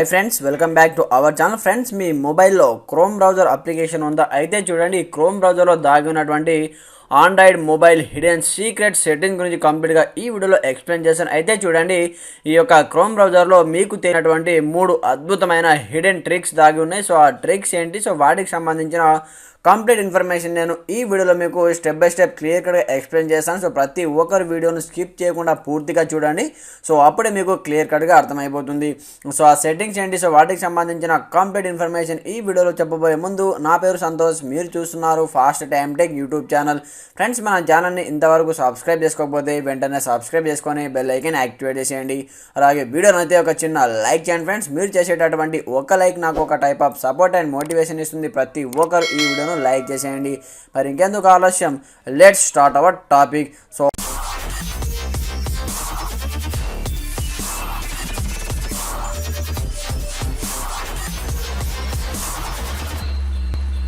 Hi friends welcome back to our channel friends మీ మొబైల్లో Chrome browser application ఉందా? అయితే చూడండి క్రోమ్ బ్రౌజర్లో దాగి ఉన్నటువంటి Android mobile hidden secret setting గురించి కంప్లీట్గా ఈ వీడియోలో ఎక్స్ప్లెయిన్ చేశాను. అయితే చూడండి ఈ యొక్క క్రోమ్ బ్రౌజర్లో మీకు తెలియనటువంటి మూడు అద్భుతమైన హిడెన్ ట్రిక్స్ దాగి ఉన్నాయి. సో ఆ ట్రిక్స్ ఏంటి? సో వాటికి సంబంధించిన కంప్లీట్ ఇన్ఫర్మేషన్ నేను ఈ వీడియోలో మీకు స్టెప్ బై స్టెప్ క్లియర్ కట్గా ఎక్స్ప్లెయిన్ చేస్తాను. సో ప్రతి ఒక్కరు వీడియోను స్కిప్ చేయకుండా పూర్తిగా చూడండి. సో అప్పుడే మీకు క్లియర్ కట్గా అర్థమైపోతుంది. సో ఆ సెట్టింగ్స్ ఏంటి? సో వాటికి సంబంధించిన కంప్లీట్ ఇన్ఫర్మేషన్ ఈ వీడియోలో చెప్పబోయే ముందు నా పేరు సంతోష్. మీరు చూస్తున్నారు fast time tech YouTube channel friends మన ఛానల్ని ఇంతవరకు సబ్స్క్రైబ్ చేసుకోకపోతే వెంటనే సబ్స్క్రైబ్ చేసుకొని బెల్ ఐకన్ యాక్టివేట్ చేసేయండి. అలాగే వీడియోను అయితే ఒక చిన్న లైక్ చేయండి ఫ్రెండ్స్ మీరు చేసేటటువంటి ఒక లైక్ నాకు ఒక type of support and motivation ఇస్తుంది. ప్రతి ఒక్కరు ఈ వీడియోను లైక్ చేసేయండి. మరి ఇంకెందుకు ఆలస్యం? Let's start our topic so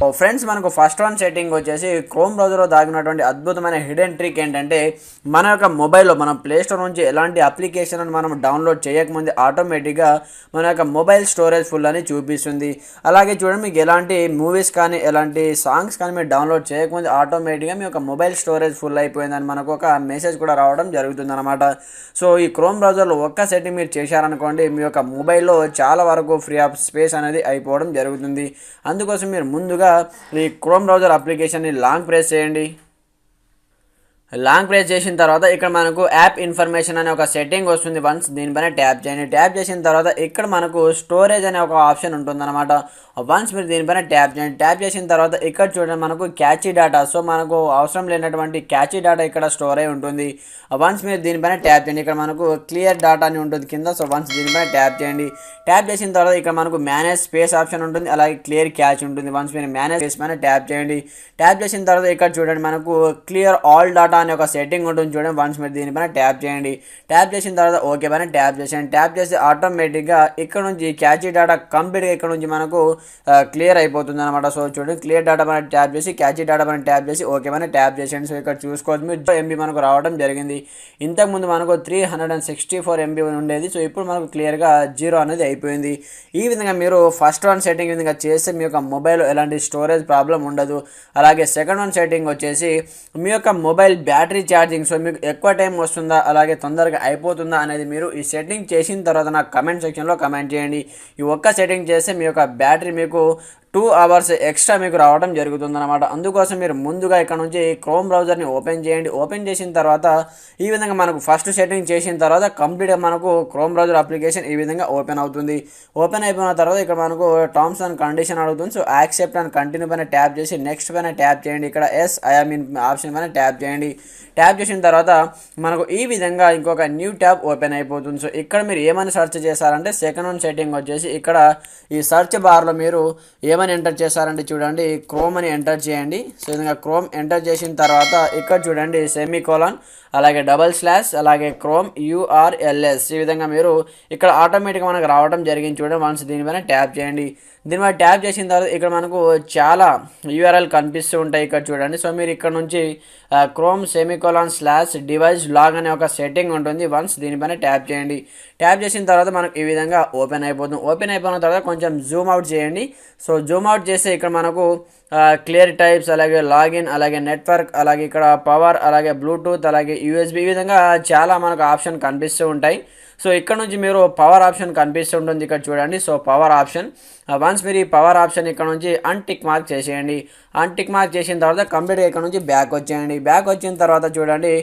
friends మనకు ఫస్ట్ వన్ సెట్టింగ్ వచ్చేసి క్రోమ్ బ్రౌజర్లో దాగినటువంటి అద్భుతమైన హిడెన్ ట్రిక్ ఏంటంటే మన యొక్క మొబైల్లో మనం ప్లేస్టోర్ నుంచి ఎలాంటి అప్లికేషన్ మనం డౌన్లోడ్ చేయకముందే ఆటోమేటిక్గా మన యొక్క మొబైల్ స్టోరేజ్ ఫుల్ అని చూపిస్తుంది. అలాగే చూడండి మీకు ఎలాంటి మూవీస్ కానీ ఎలాంటి సాంగ్స్ కానీ మీరు డౌన్లోడ్ చేయకముందే ఆటోమేటిక్గా మీ యొక్క మొబైల్ స్టోరేజ్ ఫుల్ అయిపోయిందని మనకు ఒక మెసేజ్ కూడా రావడం జరుగుతుంది అనమాట సో ఈ క్రోమ్ బ్రౌజర్లో ఒక్క సెట్టింగ్ మీరు చేశారనుకోండి మీ యొక్క మొబైల్లో చాలా వరకు ఫ్రీ ఆఫ్ స్పేస్ అనేది అయిపోవడం జరుగుతుంది. అందుకోసం మీరు ముందుగా ఈ క్రోమ్ బ్రౌజర్ అప్లికేషన్ని లాంగ్ ప్రెస్ చేయండి. లాంగ్ ప్రెస్ చేసిన తర్వాత ఇక్కడ మనకు యాప్ ఇన్ఫర్మేషన్ అనే ఒక సెట్టింగ్ వస్తుంది వన్స్ దీనిపైన ట్యాప్ చేయండి. ట్యాప్ చేసిన తర్వాత ఇక్కడ మనకు స్టోరేజ్ అనే ఒక ఆప్షన్ ఉంటుందన్నమాట. వన్స్ మీరు దీనిపైన ట్యాప్ చేయండి. ట్యాప్ చేసిన తర్వాత ఇక్కడ చూడండి మనకు క్యాచీ డేటా. సో మనకు అవసరం లేనటువంటి క్యాచీ డేటా ఇక్కడ స్టోర్ అయి ఉంటుంది. వన్స్ మీరు దీనిపైన ట్యాప్ చేయండి. ఇక్కడ మనకు క్లియర్ డేటా అని ఉంటుంది కింద. సో వన్స్ దీనిపైన ట్యాప్ చేయండి. ట్యాప్ చేసిన తర్వాత ఇక్కడ మనకు మేనేజ్ స్పేస్ ఆప్షన్ ఉంటుంది. అలాగే క్లియర్ క్యాచ్ ఉంటుంది. వన్స్ మీరు మేనేజ్ స్పేస్ పైన ట్యాప్ చేయండి. ట్యాప్ చేసిన తర్వాత ఇక్కడ చూడండి మనకు క్లియర్ ఆల్ డేటా అనే ఒక సెట్టింగ్ ఉంటుంది చూడండి. వన్స్ మీరు దీనిపైన ట్యాప్ చేయండి. ట్యాప్ చేసిన తర్వాత ఓకే పైన ట్యాప్ చేసేయండి. ట్యాప్ చేసి ఆటోమేటిక్గా ఇక్కడ నుంచి క్యాచీ డేటా కంప్లీట్గా ఇక్కడ నుంచి మనకు క్లియర్ అయిపోతుంది అనమాట సో చూడండి క్లియర్ డేటా పైన ట్యాప్ చేసి క్యాచీ డేటా పైన ట్యాప్ చేసి ఓకే పైన ట్యాప్ చేసేయండి. సో ఇక్కడ చూసుకోవచ్చు మీరు. ఎంబీ మనకు రావడం జరిగింది. ఇంతకుముందు మనకు three hundred and sixty four MB ఉండేది. సో ఇప్పుడు మనకు క్లియర్గా జీరో అనేది అయిపోయింది. ఈ విధంగా మీరు ఫస్ట్ వన్ సెట్టింగ్ విధంగా చేస్తే మీ యొక్క మొబైల్ ఎలాంటి స్టోరేజ్ ప్రాబ్లం ఉండదు. అలాగే సెకండ్ వన్ సెట్టింగ్ వచ్చేసి మీ యొక్క మొబైల్ బ్యాటరీ ఛార్జింగ్ సో మీకు ఎక్కువ టైం వస్తుందా అలాగే తొందరగా అయిపోతుందా అనేది మీరు ఈ సెట్టింగ్ చేసిన తర్వాత నాకు కమెంట్ సెక్షన్లో కమెంట్ చేయండి. ఈ ఒక్క సెట్టింగ్ చేస్తే మీ యొక్క బ్యాటరీ మీకు టూ అవర్స్ ఎక్స్ట్రా మీకు రావడం జరుగుతుందన్నమాట. అందుకోసం మీరు ముందుగా ఇక్కడ నుంచి క్రోమ్ బ్రౌజర్ని ఓపెన్ చేయండి. ఓపెన్ చేసిన తర్వాత ఈ విధంగా మనకు ఫస్ట్ సెట్టింగ్ చేసిన తర్వాత కంప్లీట్గా మనకు క్రోమ్ బ్రౌజర్ అప్లికేషన్ ఈ విధంగా ఓపెన్ అవుతుంది. ఓపెన్ అయిపోయిన తర్వాత ఇక్కడ మనకు టర్మ్స్ అండ్ కండిషన్ అడుగుతుంది. సో యాక్సెప్ట్ అండ్ కంటిన్యూ పైన ట్యాప్ చేసి నెక్స్ట్ పైన ట్యాప్ చేయండి. ఇక్కడ ఎస్ ఐ మీన్ ఆప్షన్ పైన ట్యాప్ చేయండి. ట్యాప్ చేసిన తర్వాత మనకు ఈ విధంగా ఇంకొక న్యూ ట్యాబ్ ఓపెన్ అయిపోతుంది. సో ఇక్కడ మీరు ఏమైనా సెర్చ్ చేశారంటే సెకండ్ వన్ సెట్టింగ్ వచ్చేసి ఇక్కడ ఈ సెర్చ్ బార్లో మీరు ఏమైనా ఎంటర్ చేశారంటే చూడండి. క్రోమ్ అని ఎంటర్ చేయండి. సో విధంగా క్రోమ్ ఎంటర్ చేసిన తర్వాత ఇక్కడ చూడండి సెమీ కోలాన్ అలాగే డబల్ స్లాష్ అలాగే క్రోమ్ యూఆర్ఎల్ఎస్ ఈ విధంగా మీరు ఇక్కడ ఆటోమేటిక్గా మనకు రావడం జరిగింది చూడండి. వన్స్ దీనిపైన ట్యాప్ చేయండి. దీనిపై ట్యాప్ చేసిన తర్వాత ఇక్కడ మనకు చాలా యూఆర్ఎల్ కనిపిస్తూ ఉంటాయి ఇక్కడ చూడండి. సో మీరు ఇక్కడ నుంచి Chrome semicolon slash device log అనే ఒక సెట్టింగ్ ఉంటుంది. వన్స్ దీనిపైన ట్యాప్ చేయండి. ట్యాప్ చేసిన తర్వాత మనకు ఈ విధంగా ఓపెన్ అయిపోతుంది. ఓపెన్ అయిపోయిన తర్వాత కొంచెం జూమ్ అవుట్ చేయండి. సో జూమ్ అవుట్ చేస్తే ఇక్కడ మనకు క్లియర్ టైప్స్ అలాగే లాగిన్ అలాగే నెట్వర్క్ అలాగే ఇక్కడ పవర్ అలాగే బ్లూటూత్ అలాగే యూఎస్బి ఈ విధంగా చాలా మనకు ఆప్షన్ కనిపిస్తూ ఉంటాయి. సో ఇక్కడ నుంచి మీరు పవర్ ఆప్షన్ కనిపిస్తూ ఉంటుంది. ఇక్కడ చూడండి. సో పవర్ ఆప్షన్ వన్స్ మీరు ఈ పవర్ ఆప్షన్ ఇక్కడ నుంచి అన్టిక్ మార్క్ చేసేయండి. అన్టిక్ మార్క్ చేసిన తర్వాత కంప్లీట్గా ఇక్కడ నుంచి బ్యాక్ వచ్చేయండి. బ్యాక్ వచ్చిన తర్వాత చూడండి.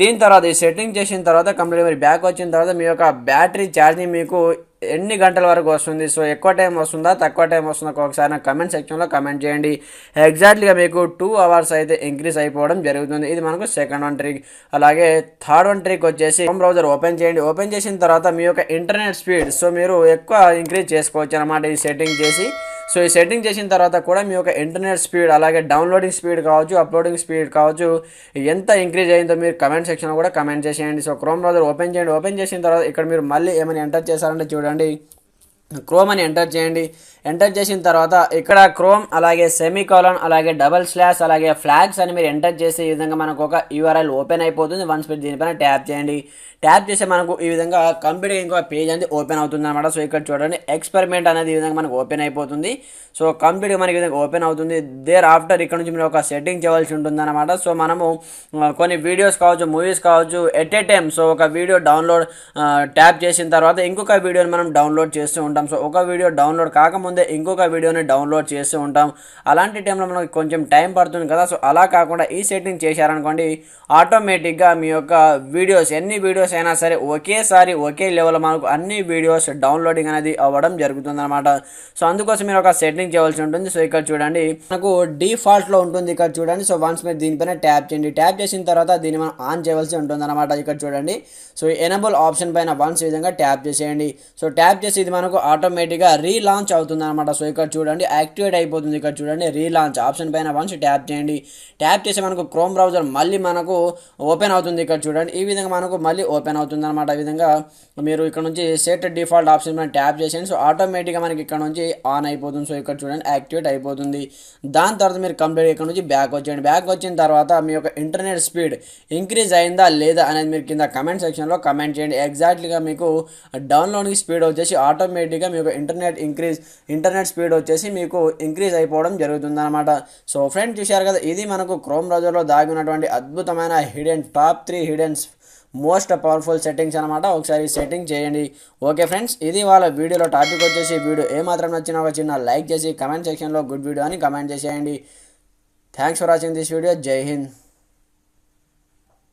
దీని తర్వాత ఈ సెట్టింగ్ చేసిన తర్వాత కంప్లీట్ మీరు బ్యాక్ వచ్చిన తర్వాత మీ యొక్క బ్యాటరీ ఛార్జింగ్ మీకు ఎన్ని గంటల వరకు వస్తుంది? సో ఎక్కువ టైం వస్తుందా తక్కువ టైం వస్తుందా ఒకసారి నాకు కమెంట్ సెక్షన్లో కమెంట్ చేయండి. ఎగ్జాక్ట్లీగా మీకు టూ అవర్స్ అయితే ఇంక్రీజ్ అయిపోవడం జరుగుతుంది. ఇది మనకు సెకండ్ వన్ ట్రిక్ అలాగే థర్డ్ వన్ ట్రిక్ వచ్చేసి హోమ్ బ్రౌజర్ ఓపెన్ చేయండి. ఓపెన్ చేసిన తర్వాత మీ యొక్క ఇంటర్నెట్ స్పీడ్ సో మీరు ఎక్కువ ఇంక్రీజ్ చేసుకోవచ్చు అనమాట ఈ సెట్టింగ్ చేసి. సో ఈ సెట్టింగ్ చేసిన తర్వాత కూడా మీ యొక్క ఇంటర్నెట్ స్పీడ్ అలాగే డౌన్లోడింగ్ స్పీడ్ కావచ్చు అప్లోడింగ్ స్పీడ్ కావచ్చు ఎంత ఇంక్రీజ్ అయిందో మీరు కమెంట్ సెక్షన్లో కూడా కమెంట్ చేసేయండి. సో క్రోమ్ బ్రౌజర్ ఓపెన్ చేయండి. ఓపెన్ చేసిన తర్వాత ఇక్కడ మీరు మళ్ళీ ఏమైనా ఎంటర్ చేశారంటే చూడండి. క్రోమ్ అని ఎంటర్ చేయండి. ఎంటర్ చేసిన తర్వాత ఇక్కడ క్రోమ్ అలాగే సెమీకాలన్ అలాగే డబల్ స్లాష్ అలాగే ఫ్లాగ్స్ అని మీరు ఎంటర్ చేసే ఈ విధంగా మనకు ఒక యూఆర్ఎల్ ఓపెన్ అయిపోతుంది. వన్స్ మీరు దీనిపైన ట్యాప్ చేయండి. ట్యాప్ చేస్తే మనకు ఈ విధంగా కంప్యూటర్ ఇంకో పేజ్ అనేది ఓపెన్ అవుతుంది అనమాట సో ఇక్కడ చూడండి ఎక్స్పెరిమెంట్ అనేది ఈ విధంగా మనకు ఓపెన్ అయిపోతుంది. సో కంప్యూటర్ మనకి విధంగా ఓపెన్ అవుతుంది. దేర్ ఆఫ్టర్ ఇక్కడ నుంచి మీరు ఒక సెట్టింగ్ చేయవలసి ఉంటుంది అనమాట సో మనము కొన్ని వీడియోస్ కావచ్చు మూవీస్ కావచ్చు ఎట్ ఏ టైం సో ఒక వీడియో డౌన్లోడ్ ట్యాప్ చేసిన తర్వాత ఇంకొక వీడియోని మనం డౌన్లోడ్ చేస్తూ ఉంటాం. సో ఒక వీడియో డౌన్లోడ్ కాకముందు ఇంకొక వీడియోని డౌన్లోడ్ చేస్తూ ఉంటాం. అలాంటి టైంలో మనకి కొంచెం టైం పడుతుంది కదా. సో అలా కాకుండా ఈ సెట్టింగ్ చేశారనుకోండి ఆటోమేటిక్గా మీ యొక్క వీడియోస్ ఎన్ని వీడియోస్ అయినా సరే ఒకేసారి ఒకే లెవెల్ మనకు అన్ని వీడియోస్ డౌన్లోడింగ్ అనేది అవ్వడం జరుగుతుంది అనమాట సో అందుకోసం మీరు ఒక సెట్టింగ్ చేయవలసి ఉంటుంది. సో ఇక్కడ చూడండి మనకు డిఫాల్ట్లో ఉంటుంది ఇక్కడ చూడండి. సో వన్స్ మీరు దీనిపైన ట్యాప్ చేయండి. ట్యాప్ చేసిన తర్వాత దీన్ని మనం ఆన్ చేయవలసి ఉంటుంది ఇక్కడ చూడండి. సో ఎనబుల్ ఆప్షన్ పైన వన్స్ విధంగా ట్యాప్ చేసేయండి. సో ట్యాప్ చేసి ఇది మనకు ఆటోమేటిక్గా రీలాంచ్ అవుతుంది అనమాట సో ఇక్కడ చూడండి యాక్టివేట్ అయిపోతుంది ఇక్కడ చూడండి రీలాంచ్. ఆప్షన్ పైన వన్స్ ట్యాప్ చేయండి. ట్యాప్ చేసి మనకు క్రోమ్ బ్రౌజర్ మళ్ళీ మనకు ఓపెన్ అవుతుంది ఇక్కడ చూడండి. ఈ విధంగా మనకు మళ్ళీ ఓపెన్ అవుతుంది అనమాట ఈ విధంగా మీరు ఇక్కడ నుంచి సెట్ డిఫాల్ట్ ఆప్షన్ పైన ట్యాప్ చేసేయండి. సో ఆటోమేటిక్గా మనకి ఇక్కడ నుంచి ఆన్ అయిపోతుంది. సో ఇక్కడ చూడండి యాక్టివేట్ అయిపోతుంది. దాని తర్వాత మీరు కంప్లీట్ ఇక్కడ నుంచి బ్యాక్ వచ్చేయండి. బ్యాక్ వచ్చిన తర్వాత మీ యొక్క ఇంటర్నెట్ స్పీడ్ ఇంక్రీజ్ అయిందా లేదా అనేది మీరు కింద కమెంట్ సెక్షన్లో కమెంట్ చేయండి. ఎగ్జాక్ట్లీగా మీకు డౌన్లోడింగ్ స్పీడ్ వచ్చేసి ఆటోమేటిక్గా మీకు ఇంటర్నెట్ ఇంక్రీజ్ ఇంటర్నెట్ స్పీడ్ వచ్చేసి మీకు ఇంక్రీజ్ అయిపోవడం జరుగుతుందన్నమాట. సో ఫ్రెండ్ చూశారు కదా ఇది మనకు క్రోమ్ బ్రౌజర్లో దాగి ఉన్నటువంటి అద్భుతమైన hidden top three hiddens most powerful settings అనమాట ఒకసారి సెట్టింగ్ చేయండి. ఓకే ఫ్రెండ్స్ ఇది వాళ్ళ వీడియోలో టాపిక్ వచ్చేసి వీడియో ఏమాత్రం నచ్చినా ఒక చిన్న లైక్ చేసి కమెంట్ సెక్షన్లో గుడ్ వీడియో అని కమెంట్ చేసేయండి. Thanks for watching this video జై హింద్